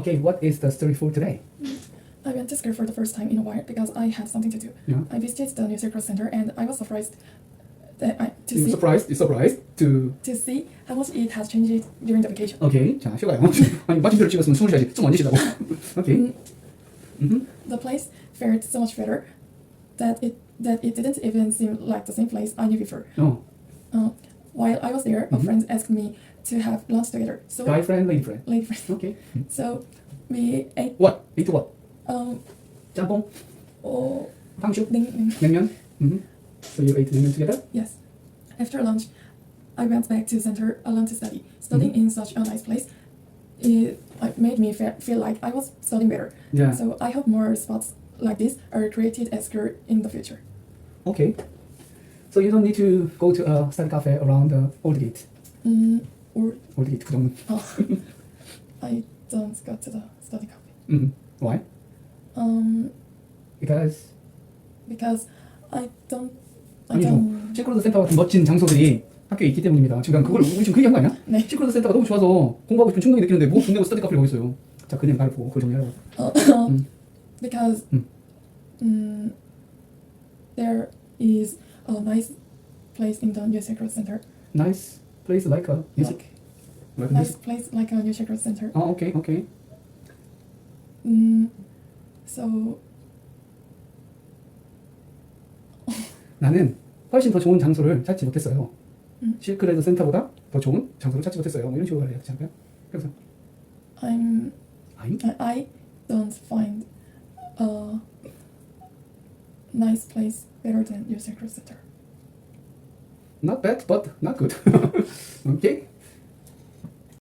Okay, what is the story for today? I went to school for the first time in a while because I had something to do. Yeah. I visited the New Circle Center and I was surprised that I, to You see surprised? You surprised to to see how much it has changed during the vacation. 오케이 자 쉬어가요 아니 마침표를 찍었으면 숨을 쉬어야지 숨 안 쉬시다고 오케이 Mm, 음흠. the place fared so much better that it that it didn't even seem like the same place I knew before. 어 Uh, while I was there, my Mhm. friends asked me to have lunch together. So Guy friend, lady friend. like Okay. Mm-hmm. so we ate What? Eat what? um Jjampong, oh pangshu, Mm-hmm. So you ate naengmyeon together? yes. After lunch, I went back to center uh, alone to study. Studying mm-hmm. in such a nice place, it like made me fe- feel like I was studying better. Yeah. So I hope more spots like this are created as good in the future. Okay. So you don't need to go to a study cafe around the old gate. Mm, or old gate 구정문. oh, I don't go to the study cafe. 음. Why? Um, Because because I don't. I 아니죠. don't. 실크로드 센터 같은 멋진 장소들이 학교에 있기 때문입니다. 지금 그걸 우리 지금 그 얘기한 거 아니야? 네. 실크로드 센터가 너무 좋아서 공부하고 싶은 충동이 느끼는데 뭐돈 내고 스터디 카페를 가고 있어요. 자, 그냥 나를 보고 그걸 정리하라고. Uh, 음. because 음. mm, there is a nice place in the New Sacred Center. Nice place like a music. Like Nice place like a New Sacred Center. 아, 오케이, 오케이. Mm, so 나는 훨씬 더 좋은 장소를 찾지 못했어요. 음. 실크레드 센터보다 더 좋은 장소를 찾지 못했어요. 뭐 이런 식으로 가야 되지 않을까요? 그래서 I'm I, I don't find a nice place better than your sacred center. Not bad, but not good. okay.